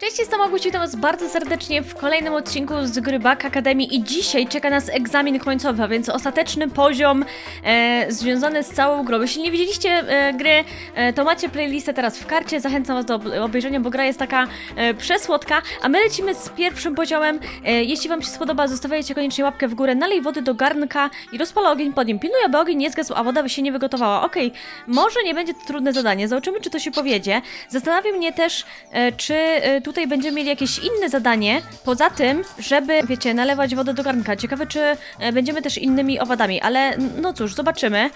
Cześć, jestem Aguś, witam was bardzo serdecznie w kolejnym odcinku z gry Academy i dzisiaj czeka nas egzamin końcowy, a więc ostateczny poziom e, związany z całą grą. Jeśli nie widzieliście e, gry, e, to macie playlistę teraz w karcie, zachęcam was do ob- obejrzenia, bo gra jest taka e, przesłodka, a my lecimy z pierwszym poziomem. E, jeśli wam się spodoba, zostawiajcie koniecznie łapkę w górę, nalej wody do garnka i rozpala ogień pod nim. Pilnuj, aby ogień nie zgasł, a woda się nie wygotowała. Okej, może nie będzie to trudne zadanie, zobaczymy, czy to się powiedzie. Zastanawia mnie też, e, czy e, tutaj będziemy mieli jakieś inne zadanie, poza tym, żeby, wiecie, nalewać wodę do garnka. Ciekawe, czy e, będziemy też innymi owadami, ale no cóż, zobaczymy.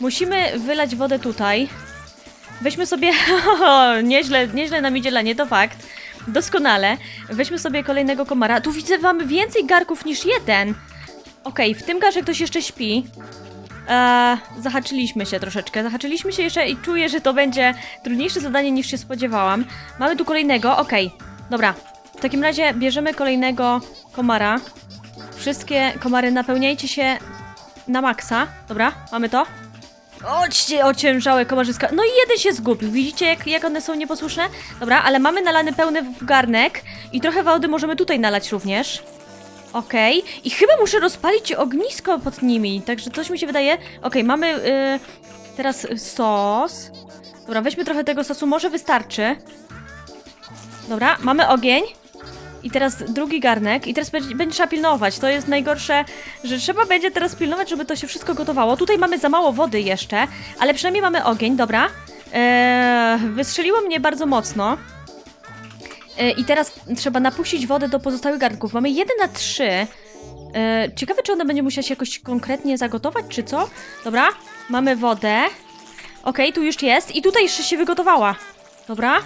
Musimy wylać wodę tutaj. Weźmy sobie, nieźle, nieźle nam idzie lanie, to fakt. Doskonale. Weźmy sobie kolejnego komara. Tu widzę, mamy więcej garków niż jeden. Okej, w tym garze ktoś jeszcze śpi. Eee, zahaczyliśmy się troszeczkę. Zahaczyliśmy się jeszcze i czuję, że to będzie trudniejsze zadanie niż się spodziewałam. Mamy tu kolejnego, okej. Dobra. W takim razie bierzemy kolejnego komara. Wszystkie komary napełniajcie się na maksa. Dobra, mamy to. Chodźcie, ociężałe komarzyska. No i jeden się zgubił. Widzicie, jak, jak one są nieposłuszne? Dobra, ale mamy nalany pełny w garnek i trochę wody możemy tutaj nalać również. Okej. I chyba muszę rozpalić ognisko pod nimi, także coś mi się wydaje. Okej, mamy y, teraz sos. Dobra, weźmy trochę tego sosu, może wystarczy. Dobra, mamy ogień. I teraz drugi garnek. I teraz będzie, będzie trzeba pilnować. To jest najgorsze, że trzeba będzie teraz pilnować, żeby to się wszystko gotowało. Tutaj mamy za mało wody jeszcze, ale przynajmniej mamy ogień, dobra. Eee, wystrzeliło mnie bardzo mocno. E, I teraz trzeba napuścić wodę do pozostałych garnków. Mamy 1 na 3. E, ciekawe, czy ona będzie musiała się jakoś konkretnie zagotować, czy co? Dobra, mamy wodę. Okej, tu już jest. I tutaj jeszcze się wygotowała. Dobra.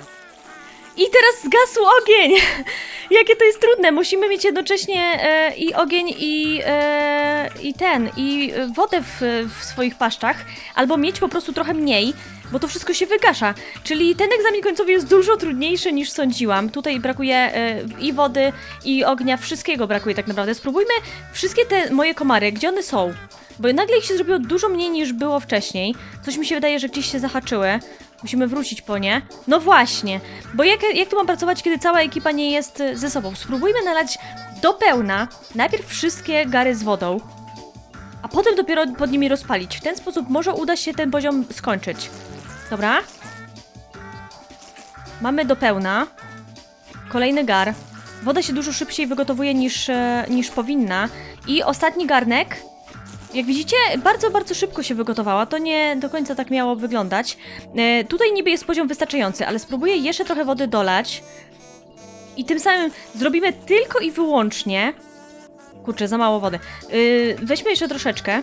I teraz zgasł ogień! Jakie to jest trudne. Musimy mieć jednocześnie e, i ogień, i, e, i ten, i wodę w, w swoich paszczach, albo mieć po prostu trochę mniej, bo to wszystko się wygasza. Czyli ten egzamin końcowy jest dużo trudniejszy niż sądziłam. Tutaj brakuje e, i wody, i ognia, wszystkiego brakuje tak naprawdę. Spróbujmy wszystkie te moje komary, gdzie one są? Bo nagle ich się zrobiło dużo mniej niż było wcześniej. Coś mi się wydaje, że gdzieś się zahaczyły. Musimy wrócić po nie. No właśnie, bo jak, jak tu mam pracować, kiedy cała ekipa nie jest e, ze sobą? Spróbujmy nalać do pełna najpierw wszystkie gary z wodą, a potem dopiero pod nimi rozpalić. W ten sposób może uda się ten poziom skończyć. Dobra. Mamy do pełna. Kolejny gar. Woda się dużo szybciej wygotowuje niż, e, niż powinna. I ostatni garnek. Jak widzicie, bardzo, bardzo szybko się wygotowała. To nie do końca tak miało wyglądać. E, tutaj niby jest poziom wystarczający, ale spróbuję jeszcze trochę wody dolać. I tym samym zrobimy tylko i wyłącznie. Kurczę, za mało wody. Yy, weźmy jeszcze troszeczkę.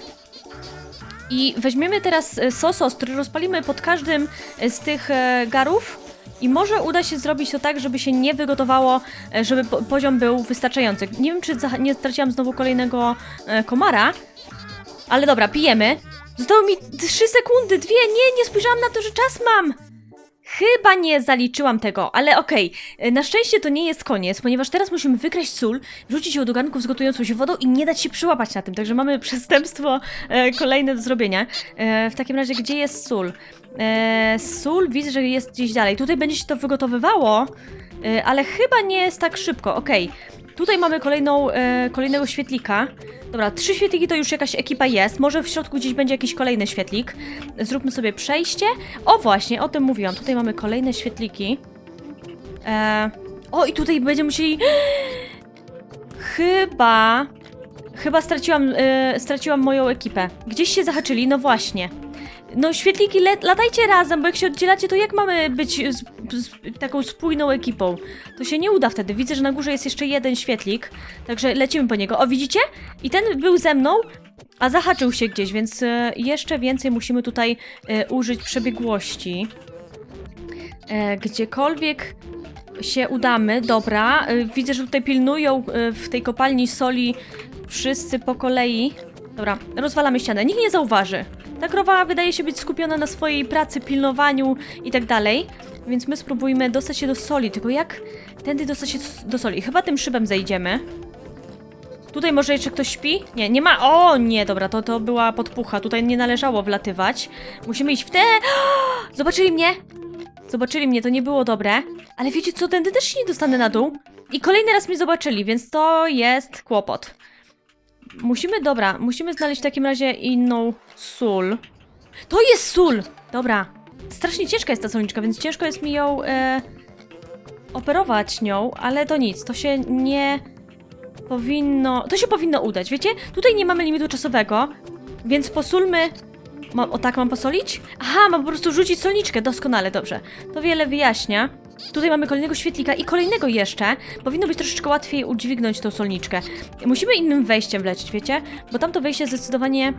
I weźmiemy teraz e, sosos, który rozpalimy pod każdym e, z tych e, garów. I może uda się zrobić to tak, żeby się nie wygotowało, e, żeby po poziom był wystarczający. Nie wiem, czy nie straciłam znowu kolejnego e, komara, ale dobra, pijemy. Zostały mi 3 sekundy, dwie, nie, nie spojrzałam na to, że czas mam. Chyba nie zaliczyłam tego, ale okej. Na szczęście to nie jest koniec, ponieważ teraz musimy wykraść sól, wrzucić ją do garnków z gotującą się wodą i nie dać się przyłapać na tym. Także mamy przestępstwo e, kolejne do zrobienia. E, w takim razie, gdzie jest sól? E, sól widzę, że jest gdzieś dalej. Tutaj będzie się to wygotowywało, e, ale chyba nie jest tak szybko. Okej. Tutaj mamy kolejną, e, kolejnego świetlika. Dobra, trzy świetliki to już jakaś ekipa jest. Może w środku gdzieś będzie jakiś kolejny świetlik. Zróbmy sobie przejście. O właśnie, o tym mówiłam. Tutaj mamy kolejne świetliki. E, o, i tutaj będziemy musieli... Chyba... Chyba straciłam, e, straciłam moją ekipę. Gdzieś się zahaczyli, no właśnie. No świetliki, latajcie razem, bo jak się oddzielacie, to jak mamy być z, z, taką spójną ekipą? To się nie uda wtedy. Widzę, że na górze jest jeszcze jeden świetlik, także lecimy po niego. O, widzicie? I ten był ze mną, a zahaczył się gdzieś, więc e, jeszcze więcej musimy tutaj e, użyć przebiegłości. E, gdziekolwiek się udamy, dobra. E, widzę, że tutaj pilnują w tej kopalni soli wszyscy po kolei. Dobra, rozwalamy ścianę. Nikt nie zauważy. Ta krowa wydaje się być skupiona na swojej pracy, pilnowaniu i tak dalej. Więc my spróbujmy dostać się do soli. Tylko jak tędy dostać się do soli? Chyba tym szybem zejdziemy. Tutaj może jeszcze ktoś śpi? Nie, nie ma. O, nie, dobra, to, to była podpucha. Tutaj nie należało wlatywać. Musimy iść w te. Zobaczyli mnie! Zobaczyli mnie, to nie było dobre. Ale wiecie co, tędy też się nie dostanę na dół. I kolejny raz mnie zobaczyli, więc to jest kłopot. Musimy, dobra, musimy znaleźć w takim razie inną sól. To jest sól! Dobra. Strasznie ciężka jest ta solniczka, więc ciężko jest mi ją e, operować nią, ale to nic, to się nie powinno... To się powinno udać, wiecie? Tutaj nie mamy limitu czasowego, więc posulmy... Ma, o tak mam posolić? Aha, mam po prostu rzucić solniczkę, doskonale, dobrze. To wiele wyjaśnia. Tutaj mamy kolejnego świetlika i kolejnego jeszcze. Powinno być troszeczkę łatwiej udźwignąć tą solniczkę. Musimy innym wejściem wlecieć, wiecie? Bo tamto wejście zdecydowanie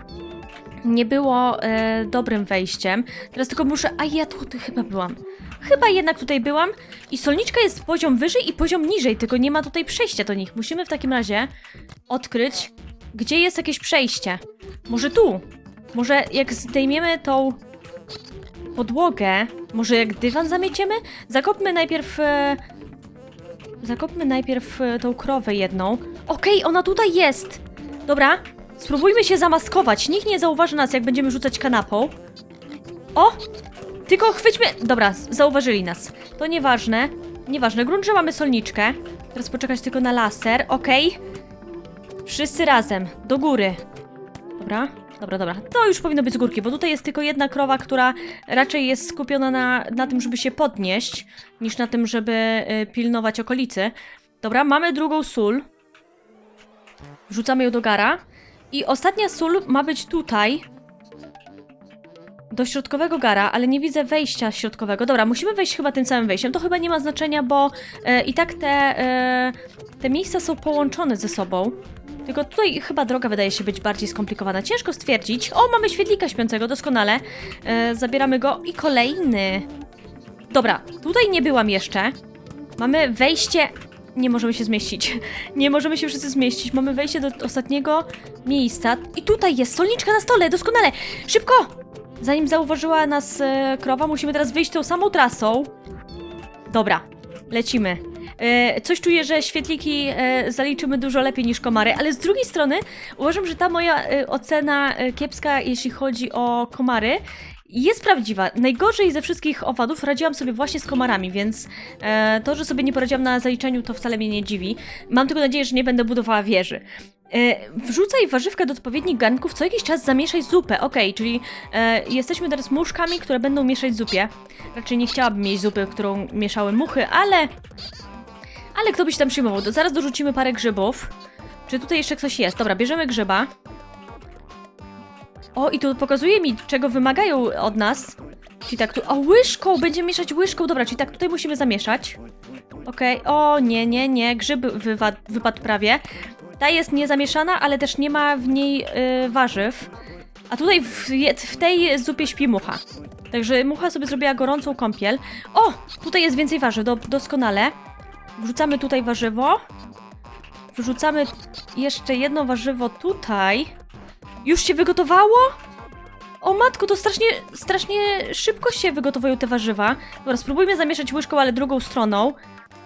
nie było e, dobrym wejściem. Teraz tylko muszę... A ja tu chyba byłam. Chyba jednak tutaj byłam. I solniczka jest poziom wyżej i poziom niżej, tylko nie ma tutaj przejścia do nich. Musimy w takim razie odkryć, gdzie jest jakieś przejście. Może tu? Może jak zdejmiemy tą podłogę, może jak dywan zamieciemy? Zakopmy najpierw... E, zakopmy najpierw e, tą krowę jedną. Okej, ona tutaj jest! Dobra, spróbujmy się zamaskować. Nikt nie zauważy nas, jak będziemy rzucać kanapą. O! Tylko chwyćmy... Dobra, zauważyli nas. To nieważne. Nieważne, grunt, że mamy solniczkę. Teraz poczekać tylko na laser, okej. Wszyscy razem, do góry. Dobra, dobra, dobra. To już powinno być z górki, bo tutaj jest tylko jedna krowa, która raczej jest skupiona na, na tym, żeby się podnieść, niż na tym, żeby y, pilnować okolicy. Dobra, mamy drugą sól. Wrzucamy ją do gara. I ostatnia sól ma być tutaj. Do środkowego gara, ale nie widzę wejścia środkowego. Dobra, musimy wejść chyba tym samym wejściem. To chyba nie ma znaczenia, bo e, i tak te, e, te miejsca są połączone ze sobą. Tylko tutaj chyba droga wydaje się być bardziej skomplikowana. Ciężko stwierdzić. O, mamy świetlika śpiącego, doskonale. E, zabieramy go. I kolejny. Dobra, tutaj nie byłam jeszcze. Mamy wejście. Nie możemy się zmieścić. Nie możemy się wszyscy zmieścić. Mamy wejście do ostatniego miejsca. I tutaj jest solniczka na stole, doskonale. Szybko! Zanim zauważyła nas e, krowa, musimy teraz wyjść tą samą trasą. Dobra, lecimy. E, coś czuję, że świetliki e, zaliczymy dużo lepiej niż komary, ale z drugiej strony uważam, że ta moja e, ocena kiepska, jeśli chodzi o komary, jest prawdziwa. Najgorzej ze wszystkich owadów radziłam sobie właśnie z komarami, więc to, że sobie nie poradziłam na zaliczeniu, to wcale mnie nie dziwi. Mam tylko nadzieję, że nie będę budowała wieży. Wrzucaj warzywka do odpowiednich garnków, co jakiś czas zamieszaj zupę. Okej, czyli e, jesteśmy teraz muszkami, które będą mieszać zupie. Raczej nie chciałabym mieć zupy, którą mieszały muchy, ale... Ale kto by się tam przyjmował? To zaraz dorzucimy parę grzybów. Czy tutaj jeszcze ktoś jest? Dobra, bierzemy grzyba. O, i tu pokazuje mi, czego wymagają od nas. Czyli tak tu... O, łyżką! Będziemy mieszać łyżką. Dobra, czyli tak tutaj musimy zamieszać. Okej, o nie, nie, nie, grzyb wypadł prawie. Ta jest niezamieszana, ale też nie ma w niej y, warzyw. A tutaj w, w tej zupie śpi mucha. Także mucha sobie zrobiła gorącą kąpiel. O! Tutaj jest więcej warzyw, do, doskonale. Wrzucamy tutaj warzywo. Wrzucamy jeszcze jedno warzywo tutaj. Już się wygotowało? O matko, to strasznie, strasznie szybko się wygotowują te warzywa. Dobra, spróbujmy zamieszać łyżką, ale drugą stroną.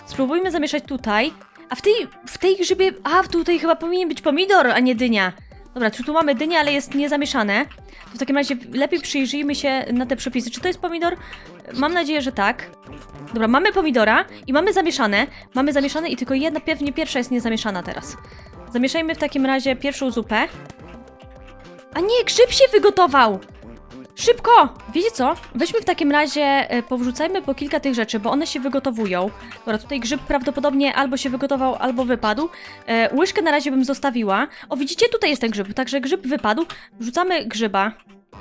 Spróbujmy zamieszać tutaj. A w tej, w tej grzybie... A, tutaj chyba powinien być pomidor, a nie dynia. Dobra, tu, tu mamy dynię, ale jest niezamieszane. To w takim razie lepiej przyjrzyjmy się na te przepisy. Czy to jest pomidor? Mam nadzieję, że tak. Dobra, mamy pomidora i mamy zamieszane. Mamy zamieszane i tylko jedna, pewnie pierwsza jest niezamieszana teraz. Zamieszajmy w takim razie pierwszą zupę. A nie, grzyb się wygotował! Szybko! Wiecie co? Weźmy w takim razie, e, powrzucajmy po kilka tych rzeczy, bo one się wygotowują. Dobra, tutaj grzyb prawdopodobnie albo się wygotował, albo wypadł. E, łyżkę na razie bym zostawiła. O, widzicie? Tutaj jest ten grzyb, także grzyb wypadł. Wrzucamy grzyba.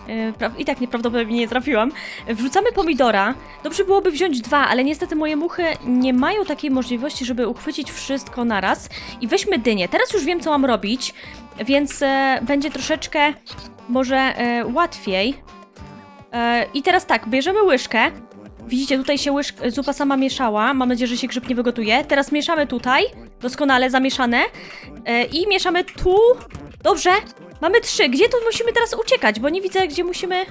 E, I tak nieprawdopodobnie nie trafiłam. Wrzucamy pomidora. Dobrze byłoby wziąć dwa, ale niestety moje muchy nie mają takiej możliwości, żeby uchwycić wszystko naraz. I weźmy dynię. Teraz już wiem, co mam robić, więc e, będzie troszeczkę może e, łatwiej. E, I teraz tak, bierzemy łyżkę. Widzicie, tutaj się łyżk, zupa sama mieszała. Mam nadzieję, że się grzyb nie wygotuje. Teraz mieszamy tutaj. Doskonale zamieszane. E, I mieszamy tu. Dobrze. Mamy trzy. Gdzie tu musimy teraz uciekać? Bo nie widzę, gdzie musimy...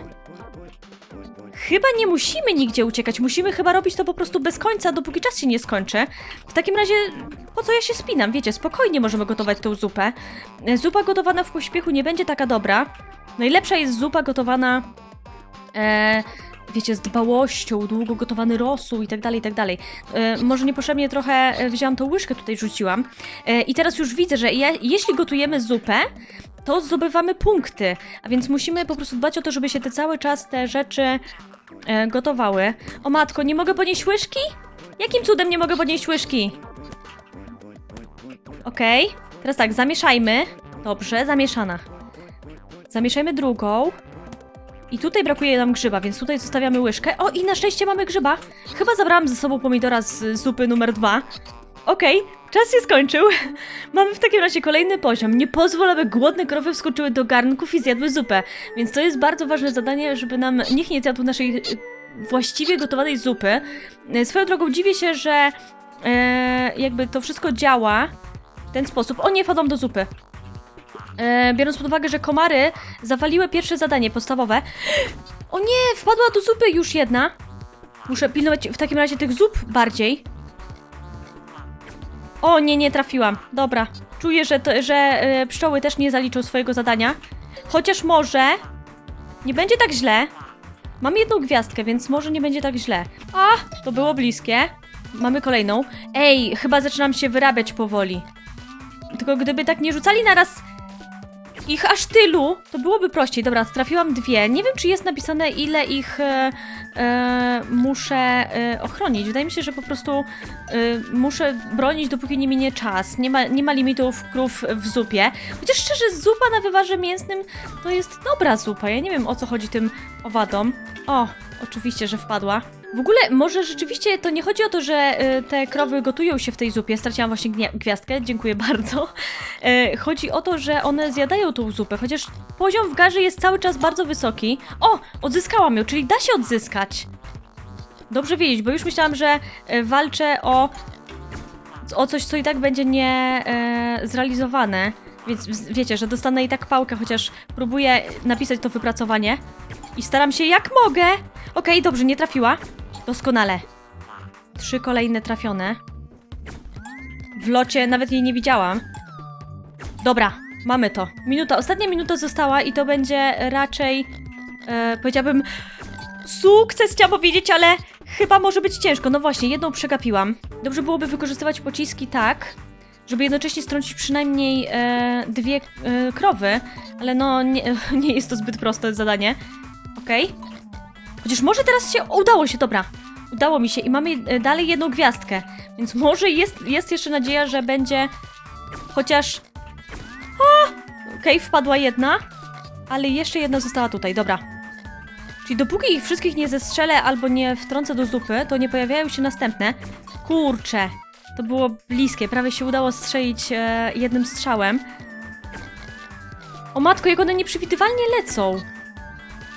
Chyba nie musimy nigdzie uciekać. Musimy chyba robić to po prostu bez końca, dopóki czas się nie skończy. W takim razie, po co ja się spinam? Wiecie, spokojnie możemy gotować tą zupę. E, Zupa gotowana w pośpiechu nie będzie taka dobra. Najlepsza jest zupa gotowana e, wiecie, z dbałością, długo gotowany rosół i tak dalej, i tak dalej. E, może niepotrzebnie trochę e, wzięłam tą łyżkę tutaj rzuciłam. E, I teraz już widzę, że je, jeśli gotujemy zupę, to zdobywamy punkty, a więc musimy po prostu dbać o to, żeby się te cały czas te rzeczy e, gotowały. O matko, nie mogę podnieść łyżki? Jakim cudem nie mogę podnieść łyżki? Okej, teraz tak, zamieszajmy. Dobrze, zamieszana. Zamieszajmy drugą. I tutaj brakuje nam grzyba, więc tutaj zostawiamy łyżkę. O, i na szczęście mamy grzyba. Chyba zabrałam ze sobą pomidora z zupy numer dwa. Okej, czas się skończył. Mamy w takim razie kolejny poziom. Nie pozwól, aby głodne krowy wskoczyły do garnków i zjadły zupę. Więc to jest bardzo ważne zadanie, żeby nam nikt nie zjadł naszej e, właściwie gotowanej zupy. E, Swoją drogą dziwię się, że e, jakby to wszystko działa w ten sposób. O nie, wpadłam do zupy. E, biorąc pod uwagę, że komary zawaliły pierwsze zadanie podstawowe. O nie, wpadła do zupy już jedna. Muszę pilnować w takim razie tych zup bardziej. O nie, nie trafiłam. Dobra. Czuję, że, to, że e, pszczoły też nie zaliczą swojego zadania. Chociaż może nie będzie tak źle. Mam jedną gwiazdkę, więc może nie będzie tak źle. A, to było bliskie. Mamy kolejną. Ej, chyba zaczynam się wyrabiać powoli. Tylko gdyby tak nie rzucali naraz ich aż tylu, to byłoby prościej. Dobra, trafiłam dwie. Nie wiem, czy jest napisane, ile ich e, e, muszę e, ochronić. Wydaje mi się, że po prostu e, muszę bronić, dopóki nie minie czas. Nie ma, nie ma limitów krów w zupie. Chociaż szczerze, zupa na wywarze mięsnym to jest dobra zupa. Ja nie wiem, o co chodzi tym owadom. O, oczywiście, że wpadła. W ogóle może rzeczywiście to nie chodzi o to, że y, te krowy gotują się w tej zupie. Straciłam właśnie gwiazdkę, dziękuję bardzo. E, chodzi o to, że one zjadają tą zupę, chociaż poziom w garze jest cały czas bardzo wysoki. O, odzyskałam ją, czyli da się odzyskać. Dobrze wiedzieć, bo już myślałam, że e, walczę o, o coś, co i tak będzie nie e, zrealizowane. Więc wiecie, że dostanę i tak pałkę, chociaż próbuję napisać to wypracowanie. I staram się jak mogę. Okej, dobrze, nie trafiła. Doskonale. Trzy kolejne trafione. W locie nawet jej nie widziałam. Dobra, mamy to. Minuta, ostatnia minuta została i to będzie raczej, e, powiedziałabym, sukces chciałam powiedzieć, ale chyba może być ciężko. No właśnie, jedną przegapiłam. Dobrze byłoby wykorzystywać pociski tak, żeby jednocześnie strącić przynajmniej e, dwie e, krowy, ale no nie, nie jest to zbyt proste zadanie. Okej. Chociaż może teraz się udało się, dobra. Udało mi się i mamy e, dalej jedną gwiazdkę. Więc może jest, jest jeszcze nadzieja, że będzie chociaż. O! Okej, wpadła jedna, ale jeszcze jedna została tutaj, dobra. Czyli dopóki ich wszystkich nie zestrzelę albo nie wtrącę do zupy, to nie pojawiają się następne. Kurczę, to było bliskie, prawie się udało strzelić e, jednym strzałem. O matko, jak one nieprzewidywalnie lecą.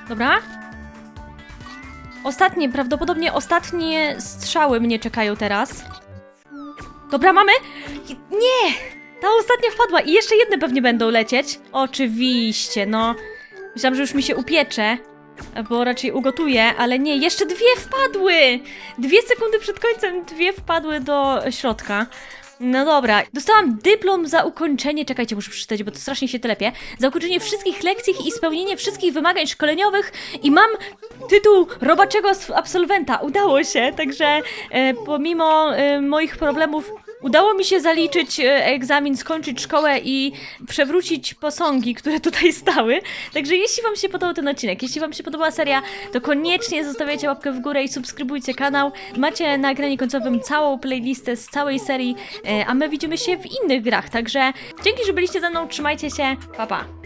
Dobra. Ostatnie, prawdopodobnie ostatnie strzały mnie czekają teraz. Dobra, mamy? Nie! Ta ostatnia wpadła i jeszcze jedne pewnie będą lecieć. Oczywiście, no. Myślałam, że już mi się upiecze, bo raczej ugotuję, ale nie, jeszcze dwie wpadły! Dwie sekundy przed końcem dwie wpadły do środka. No dobra, dostałam dyplom za ukończenie, czekajcie, muszę przeczytać, bo to strasznie się telepie, za ukończenie wszystkich lekcji i spełnienie wszystkich wymagań szkoleniowych i mam tytuł robaczego absolwenta. Udało się, także e, pomimo e, moich problemów udało mi się zaliczyć e, egzamin, skończyć szkołę i przewrócić posągi, które tutaj stały. Także jeśli wam się podobał ten odcinek, jeśli wam się podobała seria, to koniecznie zostawiajcie łapkę w górę i subskrybujcie kanał. Macie na ekranie końcowym całą playlistę z całej serii, e, a my widzimy się w innych grach. Także dzięki, że byliście ze mną, trzymajcie się, pa pa!